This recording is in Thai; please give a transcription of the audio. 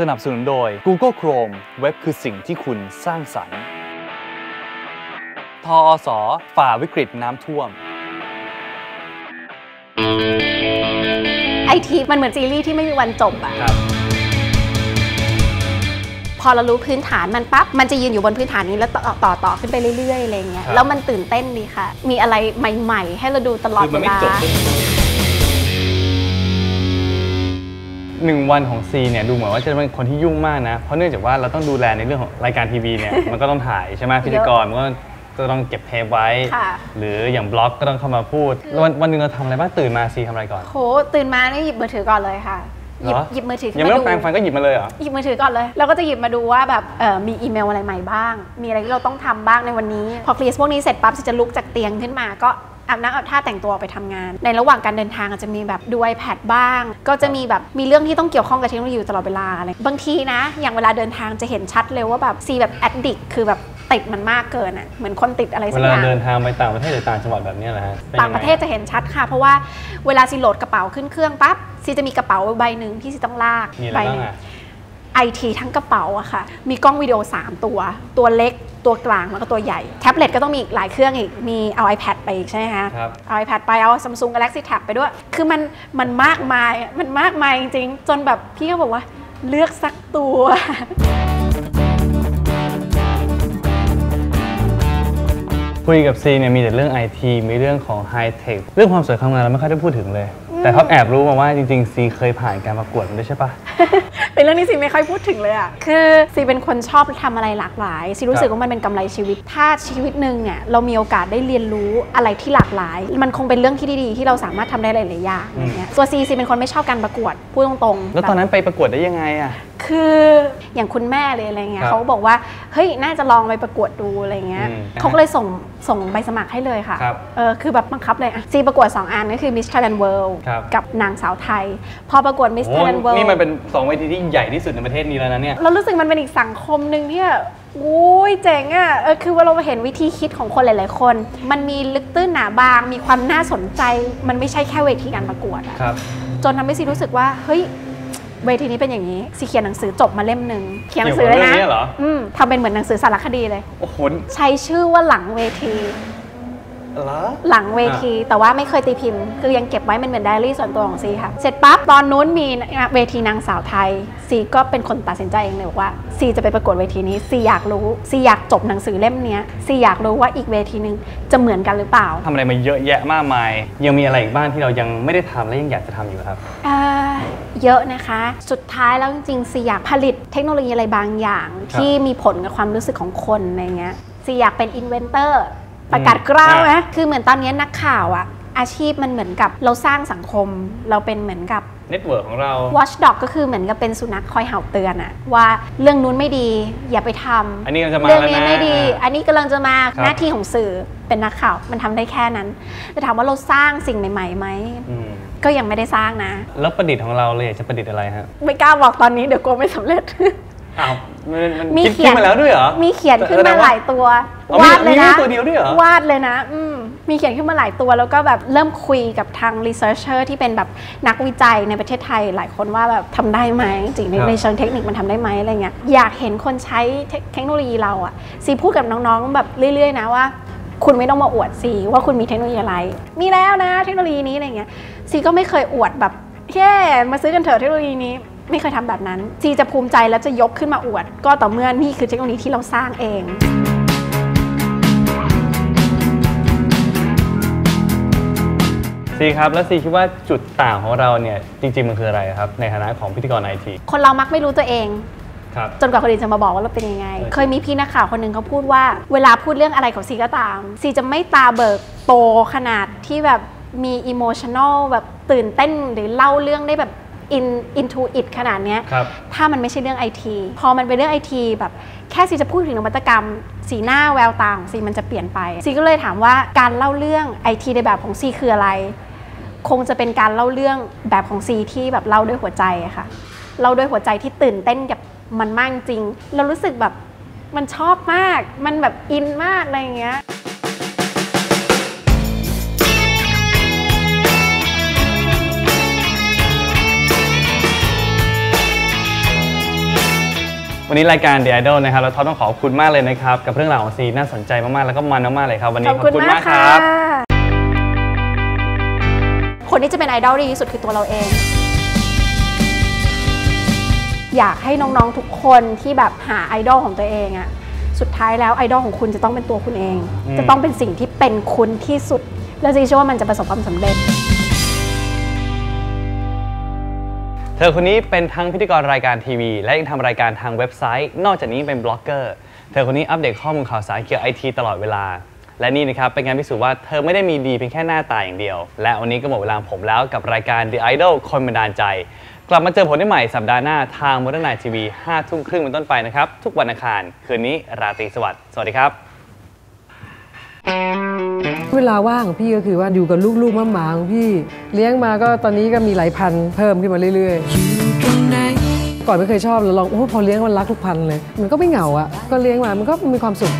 สนับสนุนโดย Google Chrome เว็บคือสิ่งที่คุณสร้างสรรค์ทอสฝ่าวิกฤตน้ำท่วม ไอทีมันเหมือนซีรีส์ที่ไม่มีวันจบอะครับ พอเรารู้พื้นฐานมันปั๊บ มันจะยืนอยู่บนพื้นฐานนี้แล้วต่อต่อต่อขึ้นไปเรื่อยๆอะไรเงี้ย ครับ แล้วมันตื่นเต้นดีค่ะ มีอะไรใหม่ ๆ ให้เราดูตลอดคือเวมันไม่ลา จบ หนึ่งวันของซีเนี่ยดูเหมือนว่าจะเป็นคนที่ยุ่งมากนะ เพราะเนื่องจากว่าเราต้องดูแลในเรื่องของรายการทีวีเนี่ย มันก็ต้องถ่ายใช่ไหมพิธีกรมันก็ก็ต้องเก็บเทปไว้ ค่ะหรืออย่างบล็อกก็ต้องเข้ามาพูดแล้ววันวันหนึงเราทำอะไรบ้างตื่นมาซีทำอะไรก่อน โหตื่นมานี่หยิบมือถือก่อนเลยค่ะ หยิบเหรอ หยิบมือถือขึ้ยังนไม่มาต้อดูงแปรงฟันก็หยิบมาเลยเหรอ หยิบมือถือก่อนเลยเราก็จะหยิบมาดูว่าแบบเออมีอีเมลอะไรใหม่บ้าง มีอะไรที่เราต้องทำบ้างในวันนี้ พอเคลียร์พวกนี้เสร็จปั๊บจะลุกจากเตียงขึ้นมาก็ อาบน้ำอาบท่าแต่งตัวไปทำงาน ในระหว่างการเดินทางอาจจะมีแบบดู iPad บ้าง ก็จะมีแบบมีเรื่องที่ต้องเกี่ยวข้องกับเทคโนโลยีอยู่ตลอดเวลาอะไรบางทีนะ อย่างเวลาเดินทางจะเห็นชัดเลยว่าแบบซีแบบแอดดิกคือแบบติดมันมากเกินอะเหมือนคนติดอะไรเวสักอลาย่างเดินทางไปต่างประเทศหรือต่างจังหวัดแบบเนี้ยนะฮะนต่างยัไประเทศจะเห็นชัดค่ะ เพราะว่าเวลาซีโหลดกระเป๋าขึ้นเครื่องปั๊บซีจะมีกระเป๋าใบหนึ่งที่ซีต้องลากมีอะไรใบบ้าหงนึ่งอะ ไอทีทั้งกระเป๋าอะค่ะ มีกล้องวิดีโอ 3 ตัว ตัวเล็ก ตัวกลางแล้วก็ตัวใหญ่ แท็บเล็ตก็ต้องมีอีกหลายเครื่องอีก มีเอา iPad ไปอีกใช่ไหมคะครับเอา iPad ไป เอา Samsung Galaxy Tab ไปด้วย คือมันมันมากมาย มันมากมายจริงๆ จนแบบพี่ก็บอกว่าเลือกสักตัวคุยกับซีเนี่ยมีแต่เรื่องไอทีมีเรื่องของไฮเทคเรื่องความสวยความงามเราไม่ค่อยได้พูดถึงเลย แต่ท็อปแอบรู้มาว่าจริง ๆ ซีเคยผ่านการประกวดมาด้วยใช่ปะ เป็นเรื่องที่ซีไม่ค่อยพูดถึงเลยอะคือซีเป็นคนชอบทำอะไรหลากหลาย ซีรู้สึกครับว่ามันเป็นกำไรชีวิต ถ้าชีวิตหนึ่งเนี่ยเรามีโอกาสได้เรียนรู้อะไรที่หลากหลาย มันคงเป็นเรื่องที่ดีๆที่เราสามารถทำได้หลายๆอย่างอย่างเงี้ยส่วนซีซีเป็นคนไม่ชอบการประกวดพูดตรงๆแล้วตอนนั้นไปประกวดได้ยังไงอะ คืออย่างคุณแม่เลยอะไรเงี้ยครับเขาบอกว่าเฮ้ยน่าจะลองไปประกวดดูอะไรเงี้ยอืมเขาก็เลยส่งส่งใบสมัครให้เลยค่ะครับเออคือแบบบังคับเลยอะซีประกวด 2 อันก็คือ Miss Thailand World ครับ กับนางสาวไทย พอประกวด Miss โอ้ Thailand World นี่มันเป็นสองเวทีที่ใหญ่ที่สุดในประเทศนี้แล้วนะเนี่ย เรารู้สึกมันเป็นอีกสังคมหนึ่งที่แบบอุ้ยเจ๋งอะ่ะเออคือว่าเราเห็นวิธีคิดของคนหลาย ๆ คน มันมีลึกตื้นหนาบาง มีความน่าสนใจ มันไม่ใช่แค่เวทีการประกวดอะ ครับ จนทำให้ซีรู้สึกว่า เฮ้ย เวทีนี้เป็นอย่างนี้ซีเขียนหนังสือจบมาเล่มหนึ่งเขียนหนังสือเลยเกี่ยวกับเรื่นะองนี้เหรออืมทำเป็นเหมือนหนังสือสารคดีเลยโอ้โหใช้ชื่อว่าหลังเวทีเหรอหลังเวทีแต่ว่าไม่เคยตีพิมพ์ คือยังเก็บไว้มันเหมือนไดอารี่ส่วนตัวของซีค่ะ เสร็จปั๊บตอนนู้นมีเวทีนางสาวไทย ซีก็เป็นคนตัดสินใจเองเลยบอกว่าซีจะไปประกวดเวทีนี้ซีอยากรู้ซีอยากจบหนังสือเล่มเนี้ยซีอยากรู้ว่าอีกเวทีหนึ่งจะเหมือนกันหรือเปล่าทำอะไรมาเยอะแยะมากมาย ยังมีอะไรอีกบ้างที่เรายังไม่ได้ทำและยังอยากจะทำอยู่ครับ เอ่อเยอะนะคะ สุดท้ายแล้วจริงๆซีอยากผลิตเทคโนโลยีอะไรบางอย่างครับที่มีผลกับความรู้สึกของคนอะไรเงี้ยซีอยากเป็นอินเวนเตอร์ประกาศกล้าวนะคือเหมือนตอนนี้นักข่าวอะอาชีพมันเหมือนกับเราสร้างสังคม เราเป็นเหมือนกับเน็ตเวิร์กของเรา watchdog ก็คือเหมือนกับเป็นสุนัขคอยเห่าเตือนอะว่าเรื่องนู้นไม่ดีอย่าไปทำอันนี้กำลังจะมาเรื่องแล้วนี้นะไม่ดีอะอันนี้กำลังจะมาครับหน้าที่ของสื่อเป็นนักข่าวมันทำได้แค่นั้น แต่ถามว่าเราสร้างสิ่งใหม่ๆไหมอืม ก็ยังไม่ได้สร้างนะ แล้วประดิษฐ์ของเราเลยอยากจะประดิษฐ์อะไรฮะไม่กล้าบอกตอนนี้เดี๋ยวกลัวไม่สำเร็จ อ้าวมันมันมีคิดเขีคิยดนมาแล้วด้วยเหรอ มีเขียนขึ้นแสดมางว่าหลายตัวอ๋อมีวาดเลยนะมีตัวเดียวด้วยเหรอ วาดเลยนะอืมมีเขียนขึ้นมาหลายตัวแล้วก็แบบเริ่มคุยกับทางรีเสิร์ชเชอร์ที่เป็นแบบนักวิจัยในประเทศไทยหลายคนว่าแบบทำได้ไหมจริงๆในครับ ในเชิงเทคนิคมันทำได้ไหมอะไรเงี้ยอยากเห็นคนใช้เทคเทคโนโลยีเราอะซีพูดกับน้องๆแบบเรื่อยๆนะว่า คุณไม่ต้องมาอวดซีว่าคุณมีเทคโนโลยีอะไร มีแล้วนะเทคโนโลยีนี้อะไรเงี้ยซีก็ไม่เคยอวดแบบแค่มาซื้อกันเถอะเทคโนโลยีนี้ ไม่เคยทำแบบนั้นซีจะภูมิใจและจะยกขึ้นมาอวด ก็ต่อเมื่อนี่คือเทคโนโลยีที่เราสร้างเองซีครับ แล้วซีคิดว่าจุดต่างของเราเนี่ยจริง ๆ มันคืออะไรครับ ในฐานะของพิธีกรไอที คนเรามักไม่รู้ตัวเองครับ จนกว่าคนอื่นจะมาบอกว่าเราเป็นยังไงเออเคยมีพี่นักข่าวคนหนึ่งเขาพูดว่า เวลาพูดเรื่องอะไรของซีก็ตาม ซีจะไม่ตาเบิกโตขนาดที่แบบมีอิโมชัน a ลแบบตื่นเต้นหรือเล่าเรื่องได้แบบ in into it ขนาดเนี้ยครับถ้ามันไม่ใช่เรื่องไอทีพอมันเป็นเรื่องไอทีแบบแค่ซีจะพูดถึงนวัตกรรม สีหน้าแววตาของซีมันจะเปลี่ยนไป ซีก็เลยถามว่าการเล่าเรื่องไอทีในแบบของซีคืออะไร คงจะเป็นการเล่าเรื่องแบบของซีที่แบบเล่าด้วยหัวใจอะค่ะ เล่าด้วยหัวใจที่ตื่นเต้นกับ มันมากจริง เรารู้สึกแบบมันชอบมาก มันแบบอินมากอะไรอย่างเงี้ยควันนี้รายการ The Idol นะครับเราท็อปต้องขอบคุณมากเลยนะครับ กับเรื่องราวของซีน่าสนใจมากๆ แล้วก็มันมากๆเลยครับ วันนี้ขอบคุณมากคค่ะรับ คนที่จะเป็นไอดอลดีที่สุดคือตัวเราเอง อยากให้น้องๆทุกคนที่แบบหาไอดอลของตัวเองอะสุดท้ายแล้วไอดอลของคุณจะต้องเป็นตัวคุณเองอืมจะต้องเป็นสิ่งที่เป็นคุณที่สุด แล้วจีเชื่อว่ามันจะประสบความสำเร็จ เธอคนนี้เป็นทั้งพิธีกรรายการทีวี และยังทำรายการทางเว็บไซต์ นอกจากนี้เป็นบล็อกเกอร์ เธอคนนี้อัปเดตข้อมูลข่าวสารเกี่ยวกับไอทีตลอดเวลา และนี่นะครับเป็นงานพิสูจน์ว่าเธอไม่ได้มีดีเพียงแค่หน้าตาอย่างเดียว และวันนี้ก็หมดเวลาของผมแล้วกับรายการ The Idol คนบันดาลใจ กลับมาเจอผมได้ใหม่สัปดาห์หน้าทางม o ร์นไนทีวี5ทุ่มครึ่งเป็นต้นไปนะครับ ทุกวันอังคาร คืนนี้ราตรีสวัสดิ์สวัสดีครับ เวลาว่างของพี่ก็คือว่าอยู่กับลูกๆหมาๆของพี่ เลี้ยงมาก็ตอนนี้ก็มีหลายพันเพิ่มขึ้นมาเรื่อยๆ ก่อนไม่เคยชอบแล้วลองโอ้พอเลี้ยงมันรักทุกพันเลย มันก็ไม่เหงาอะ่ะก็เลี้ยงมามันก็มีความสุข